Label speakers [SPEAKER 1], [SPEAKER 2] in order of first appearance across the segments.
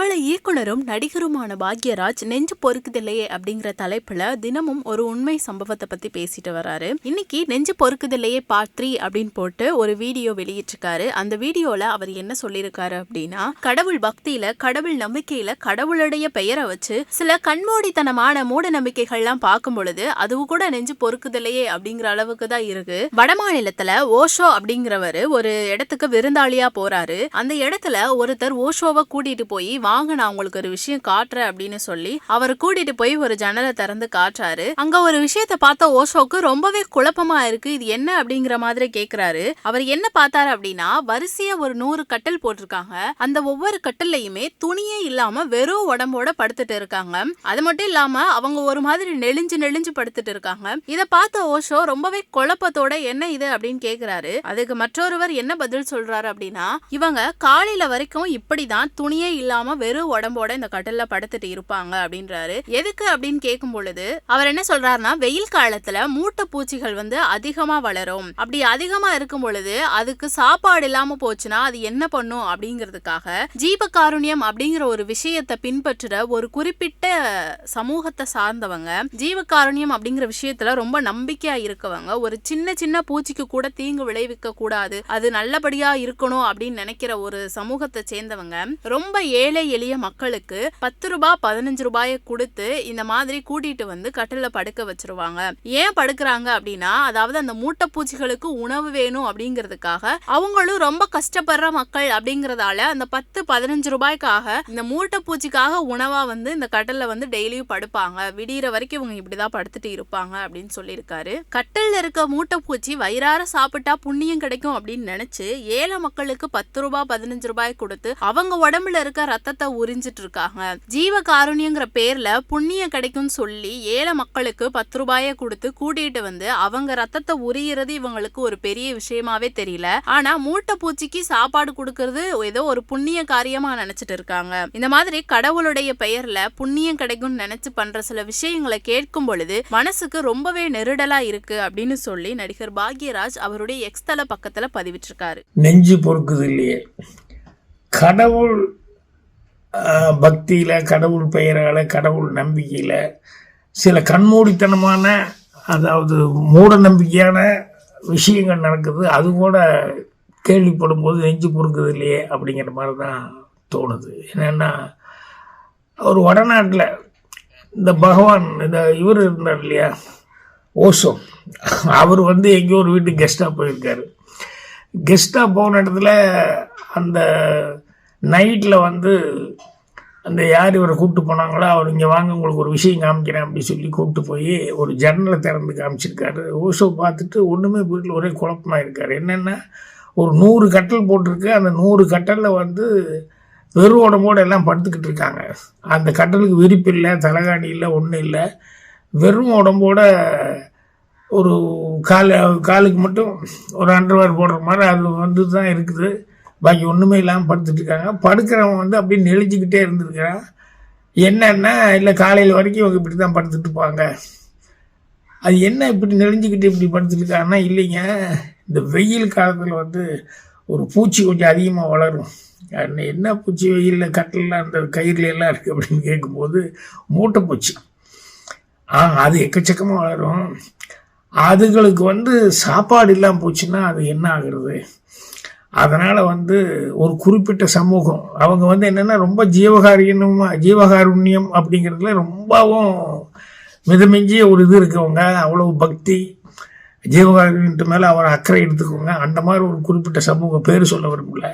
[SPEAKER 1] பிரபல இயக்குனரும் நடிகருமான பாக்யராஜ் நெஞ்சு பொறுக்குதில்லையே அப்படிங்கிற தலைப்புல தினமும் ஒரு உண்மை சம்பவத்தை பத்தி பேசிட்டு வராரு. இன்னைக்கு நெஞ்சு பொறுக்குதில்லையே பார்ட் த்ரீ அப்படின்னு போட்டு ஒரு வீடியோ வெளியிட்டிருக்காரு. அந்த வீடியோல அவர் என்ன சொல்லியிருக்காரு அப்படின்னா கடவுள் பக்தியில கடவுள் நம்பிக்கையில கடவுளுடைய பெயரை வச்சு சில கண்மூடித்தனமான மூட நம்பிக்கைகள்லாம் பார்க்கும் பொழுது அதுவும் கூட நெஞ்சு பொறுக்குதில்லையே அப்படிங்கிற அளவுக்கு தான் இருக்கு. வட மாநிலத்துல ஓஷோ அப்படிங்கிறவரு ஒரு இடத்துக்கு விருந்தாளியா போறாரு. அந்த இடத்துல ஒருத்தர் ஓஷோவை கூட்டிட்டு போய் வாங்க நான் உங்களுக்கு ஒரு விஷயம் காட்டுறேன் அப்படின்னு சொல்லி அவர் கூட்டிட்டு போய் ஒரு ஜன்னலை திறந்து காட்டுறாரு. அங்க ஒரு விஷயத்த பார்த்த ஓஷோக்கு ரொம்பவே குழப்பமா இருக்கு. இது என்ன அப்படிங்கிற மாதிரி கேக்குறாரு. அவர் என்ன பார்த்தாரு அப்படின்னா வரிசையா ஒரு நூறு கட்டல் போட்டிருக்காங்க. அந்த ஒவ்வொரு கட்டல்லையுமே துணியே இல்லாம வெறும் உடம்போட படுத்துட்டு இருக்காங்க. அது மட்டும் இல்லாம அவங்க ஒரு மாதிரி நெளிஞ்சு நெளிஞ்சு படுத்துட்டு இருக்காங்க. இத பார்த்த ஓஷோ ரொம்பவே குழப்பத்தோட என்ன இது? அப்படின்னு கேக்குறாரு. அதுக்கு மற்றொருவர் என்ன பதில் சொல்றாரு அப்படின்னா இவங்க காலையில வரைக்கும் இப்படிதான் துணியே இல்லாம வெறும் உடம்போட இந்த கட்டல்ல படுத்துட்டு இருப்பாங்க அப்படின்றாரு. எதுக்கு அப்படின்னு கேட்கும் பொழுது அவர் என்ன சொல்றாருன்னா வெயில் காலத்துல மூட்டை பூச்சிகள் வந்து அதிகமா வளரும். அப்படி அதிகமா இருக்கும் பொழுது அதுக்கு சாப்பாடு இல்லாம போச்சுன்னா அது என்ன பண்ணும்? அப்படிங்கிறதுக்காக ஜீவகாருண்யம் அப்படிங்கிற ஒரு விஷயத்தை பின்பற்றுற ஒரு குறிப்பிட்ட சமூகத்தை சார்ந்தவங்க ஜீவகாருண்யம் அப்படிங்கிற விஷயத்துல ரொம்ப நம்பிக்கையா இருக்கவங்க ஒரு சின்ன சின்ன பூச்சிக்கு கூட தீங்கு விளைவிக்க கூடாது. அது நல்லபடியா இருக்கணும் அப்படின்னு நினைக்கிற ஒரு சமூகத்தை சேர்ந்தவங்க ரொம்ப ஏழை எளிய மக்களுக்கு பத்து ரூபாய் பதினஞ்சு ரூபாயை கொடுத்து இந்த மாதிரி கூட்டிட்டு வந்து கட்டில படுக்க வச்சிருவாங்க. ஏன் படுக்கிறாங்க அப்படின்னா அதாவது அந்த மூட்டை பூச்சிகளுக்கு உணவு வேணும் அப்படிங்கிறதுக்காக அவங்களும் ரொம்ப கஷ்டப்படுற மக்கள் அப்படிங்கறதால அந்த பத்து பதினஞ்சு ரூபாய்க்காக இந்த மூட்டை பூச்சிக்காக உணவா வந்து இந்த கட்டல்ல வந்து டெய்லியும் படுப்பாங்க. விடியிற வரைக்கும் இவங்க இப்படிதான் படுத்துட்டு இருப்பாங்க அப்படின்னு சொல்லியிருக்காரு. கட்டல்ல இருக்க மூட்டை பூச்சி வயிறார சாப்பிட்டா புண்ணியம் கிடைக்கும் அப்படின்னு நினைச்சு ஏழை மக்களுக்கு பத்து ரூபாய் பதினஞ்சு ரூபாய் கொடுத்து அவங்க உடம்புல இருக்க ரத்த ரத்தத்தை உறிஞ்சிட்டு இருக்காங்க ஜீவ காருண்யங்கிற பேர்ல புண்ணியம் கிடைக்கும்னு சொல்லி ஏழை மக்களுக்கு பத்து ரூபாயை கொடுத்து கூட்டிட்டு வந்து அவங்க ரத்தத்தை உரியிறது இவங்களுக்கு ஒரு பெரிய விஷயமாவே தெரியல. ஆனா மூட்டை பூச்சிக்கு சாப்பாடு கொடுக்கறது ஏதோ ஒரு புண்ணிய காரியமா நினைச்சிட்டு இருக்காங்க. இந்த மாதிரி கடவுளுடைய பெயர்ல புண்ணியம் கிடைக்கும்னு நினைச்சு பண்ற சில விஷயங்களை கேட்கும் பொழுது மனசுக்கு ரொம்பவே நெருடலா இருக்கு அப்படின்னு சொல்லி நடிகர் பாக்யராஜ் அவருடைய எக்ஸ்தல பக்கத்துல பதிவிட்டிருக்காரு.
[SPEAKER 2] நெஞ்சு பொறுக்குது இல்லையே. கடவுள் பக்தியில் கடவுள் பெயரால் கடவுள் நம்பிக்கையில் சில கண்மூடித்தனமான அதாவது மூட நம்பிக்கையான விஷயங்கள் நடக்குது. அது கூட கேள்விப்படும் போது நெஞ்சு பொறுக்குது இல்லையே அப்படிங்கிற மாதிரி தான் தோணுது. என்னென்னா ஒரு வடநாட்டில் இந்த பகவான் இந்த இவர் இருந்தார் இல்லையா ஓசோ. அவர் வந்து எங்கேயோ ஒரு வீட்டுக்கு கெஸ்ட்டாக போயிருக்காரு. கெஸ்ட்டாக போன இடத்துல அந்த நைட்டில் வந்து அந்த யார் இவரை கூப்பிட்டு போனாங்களோ அவர் இங்கே வாங்க உங்களுக்கு ஒரு விஷயம் காமிக்கிறேன் அப்படி சொல்லி கூப்பிட்டு போய் ஒரு ஜன்னலை திறந்து காமிச்சிருக்காரு. ஓஷோ பார்த்துட்டு ஒன்றுமே வீட்டில் ஒரே குழப்பமாக இருக்கார். என்னென்னா ஒரு நூறு கட்டல் போட்டிருக்கு. அந்த நூறு கட்டலில் வந்து வெறும் உடம்போடு எல்லாம் படுத்துக்கிட்டு இருக்காங்க. அந்த கட்டலுக்கு விரிப்பு இல்லை தலைகாணி இல்லை ஒன்றும் இல்லை. வெறும் உடம்போட ஒரு கால் காலுக்கு மட்டும் ஒரு அண்டர்வேர் போடுற மாதிரி அது வந்து தான் இருக்குது. பாக்கி ஒன்றுமே இல்லாமல் படுத்துட்டு இருக்காங்க படுக்கிறவன் வந்து அப்படியே நெளிஞ்சிக்கிட்டே இருந்திருக்கிறான். என்னன்னா இல்லை காலையில் வரைக்கும் இவங்க இப்படி தான் படுத்துட்டு இருப்பாங்க அது என்ன இப்படி நெளிஞ்சிக்கிட்டு இப்படி படுத்துட்டு இருக்காங்கன்னா இல்லைங்க. இந்த வெயில் காலத்தில் வந்து ஒரு பூச்சி கொஞ்சம் அதிகமாக வளரும். என்ன பூச்சி வெயிலில் கட்டிலெலாம் அந்த கயிறுல எல்லாம் இருக்குது அப்படின்னு கேட்கும்போது மூட்டைப்பூச்சி ஆ அது எக்கச்சக்கமாக வளரும். அதுகளுக்கு வந்து சாப்பாடு இல்லாமல் போச்சுன்னா அது என்ன ஆகுறது? அதனால் வந்து ஒரு குறிப்பிட்ட சமூகம். அவங்க வந்து என்னென்னா ரொம்ப ஜீவகாரியனும் ஜீவகாருண்யம் அப்படிங்கிறதுல ரொம்பவும் மிதமிஞ்சிய ஒரு இது இருக்கவங்க. அவ்வளவு பக்தி ஜீவகாருண்யத்து மேலே அவர் அக்கறை எடுத்துக்கோங்க. அந்த மாதிரி ஒரு குறிப்பிட்ட சமூகம் பேர் சொல்ல விரும்பல.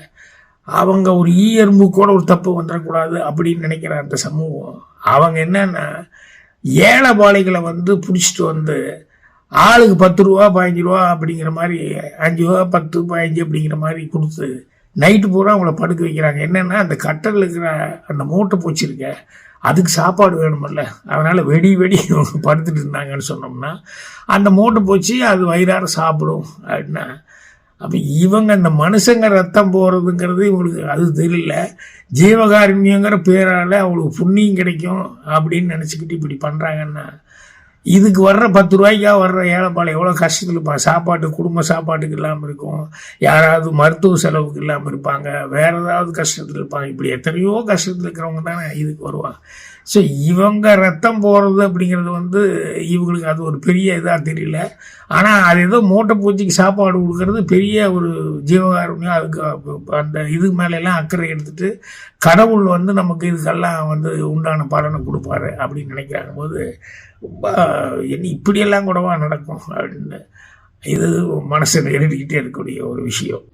[SPEAKER 2] அவங்க ஒரு ஈ எறும்பு கூட ஒரு தப்பு வந்துடக்கூடாது அப்படின்னு நினைக்கிற அந்த சமூகம். அவங்க என்னென்னா ஏழை பாலைகளை வந்து பிடிச்சிட்டு வந்து ஆளுக்கு பத்து ரூபா பதினஞ்சு ரூபா அப்படிங்கிற மாதிரி அஞ்சு ரூபா பத்து பதினஞ்சு அப்படிங்கிற மாதிரி கொடுத்து நைட்டு பூரா அவங்கள படுக்க வைக்கிறாங்க. என்னென்னா அந்த கட்டரில் இருக்கிற அந்த மூட்டை பூச்சிருக்க அதுக்கு சாப்பாடு வேணுமில்ல அதனால் வெடி வெடி இவங்க படுத்துட்டு இருந்தாங்கன்னு சொன்னோம்னா அந்த மூட்டை பூச்சி அது வயிறார சாப்பிடும் அப்படின்னா அப்போ இவங்க இந்த மனுஷங்க ரத்தம் போகிறதுங்கிறது இவங்களுக்கு அது தெரியல. ஜீவகாருண்யங்கிற பேரால் அவங்களுக்கு புண்ணியம் கிடைக்கும் அப்படின்னு நினச்சிக்கிட்டு இப்படி பண்ணுறாங்கன்னா இதுக்கு வர்ற பத்து ரூபாய்க்காக வர்ற ஏழைப்பாளை எவ்வளோ கஷ்டத்தில் இருப்பாங்க சாப்பாட்டு குடும்ப சாப்பாட்டுக்கு இல்லாமல் இருக்கும். யாராவது மருத்துவ செலவுக்கு இல்லாமல் இருப்பாங்க. வேற ஏதாவது கஷ்டத்தில் இருப்பாங்க. இப்படி எத்தனையோ கஷ்டத்தில் இருக்கிறவங்க தானே இதுக்கு வருவாங்க. ஸோ இவங்க ரத்தம் போகிறது அப்படிங்கிறது வந்து இவங்களுக்கு அது ஒரு பெரிய இதாக தெரியல. ஆனால் அது ஏதோ மூட்டை பூச்சிக்கு சாப்பாடு கொடுக்கறது பெரிய ஒரு ஜீவகாருண்யம். அதுக்கு அந்த இது மேலெல்லாம் அக்கறை எடுத்துட்டு கடவுள் வந்து நமக்கு இதுக்கெல்லாம் வந்து உண்டான பலனை கொடுப்பாரு அப்படின்னு நினைக்கிறாங்க. போது என்ன இப்படியெல்லாம் கூடவா நடக்கும் அப்படின்னு இது மனசை நெருடிக்கிட்டே இருக்கக்கூடிய ஒரு விஷயம்.